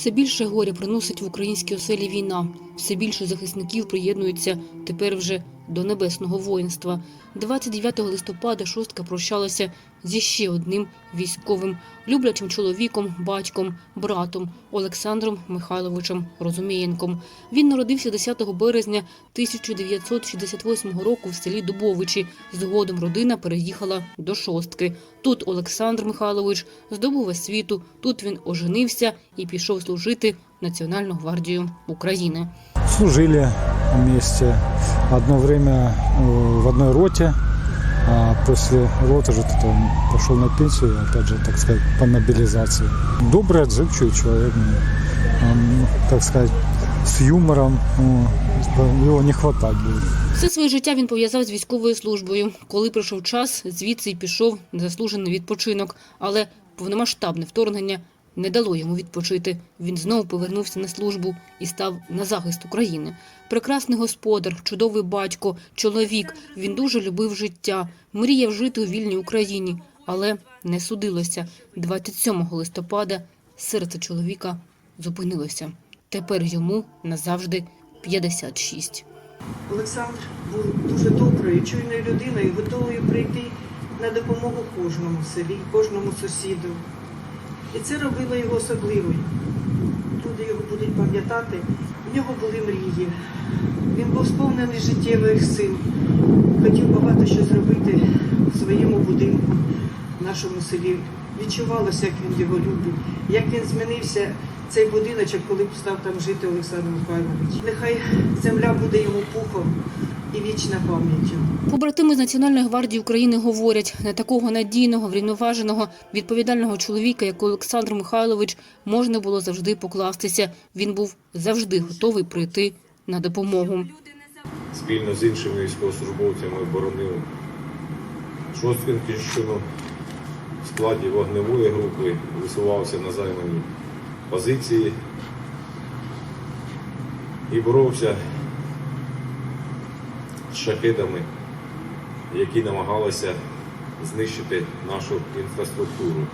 Все більше горя приносить в українській оселі війна. Все більше захисників приєднуються тепер вже до небесного воїнства. 29 листопада шостка прощалася зі ще одним військовим, люблячим чоловіком, батьком, братом Олександром Михайловичем Розумієнком. Він народився 10 березня 1968 року в селі Дубовичі. Згодом родина переїхала до шостки. Тут Олександр Михайлович здобув освіту. Тут він оженився і пішов служити Національну гвардію України Служили вместе. Одно время э, в одной роте, а после роты же тут он пошел на пенсию, опять же, так сказать, по мобилизации. Добрый, отзывчивый человек, ну, он, так сказать, с юмором, ну, его не хватать будет. Все своє життя він пов'язав з військовою службою. Коли прийшов час, звідси й пішов на заслужений відпочинок. Але повномасштабне вторгнення не дало йому відпочити. Він знову повернувся на службу і став на захист України. Прекрасний господар, чудовий батько, чоловік. Він дуже любив життя, мріяв жити у вільній Україні, але не судилося. 27 листопада серце чоловіка зупинилося. Тепер йому назавжди 56. Олександр був дуже доброю, чуйною людиною, готовою прийти на допомогу кожному селі, кожному сусіду. І це робило його особливим. Люди його будуть пам'ятати. В нього були мрії. Він був сповнений життєвих сил. Хотів багато що зробити в своєму будинку, в нашому селі. Відчувалося, як він його любить, як він змінився цей будиночок, коли став там жити Олександр Михайлович. Нехай земля буде йому пухом і вічна пам'яттю. Побратими з Національної гвардії України говорять, на такого надійного, врівноваженого, відповідального чоловіка, як Олександр Михайлович, можна було завжди покластися. Він був завжди готовий прийти на допомогу. спільно з іншими військовослужбовцями боронив Шосткинщину в складі вогневої групи, висувався на займані позиції і боровся з які намагалися знищити нашу інфраструктуру.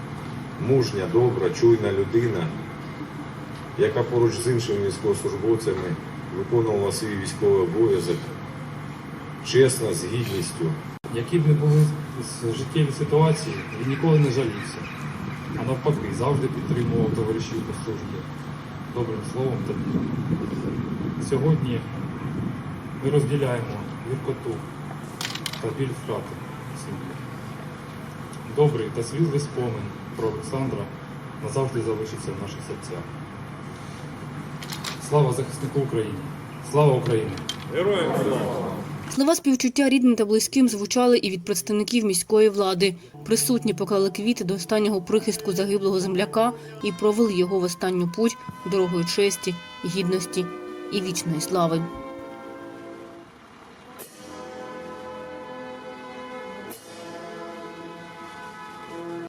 Мужня, добра, чуйна людина, яка поруч з іншими військовослужбовцями виконувала свій військовий обов'язок чесно, з гідністю. Які б не були життєві ситуації, він ніколи не жалівся. А навпаки, завжди підтримував товаришів по службі добрим словом та. Сьогодні ми розділяємо гіркоту та біль втрати сім'ї. Добрий та світлий спомин про Олександра назавжди залишиться в наших серцях. Слава захиснику України! Слава Україні! Героям! Слова співчуття рідним та близьким звучали і від представників міської влади. Присутні поклали квіти до останнього прихистку загиблого земляка і провели його в останню путь дорогою честі, гідності і вічної слави.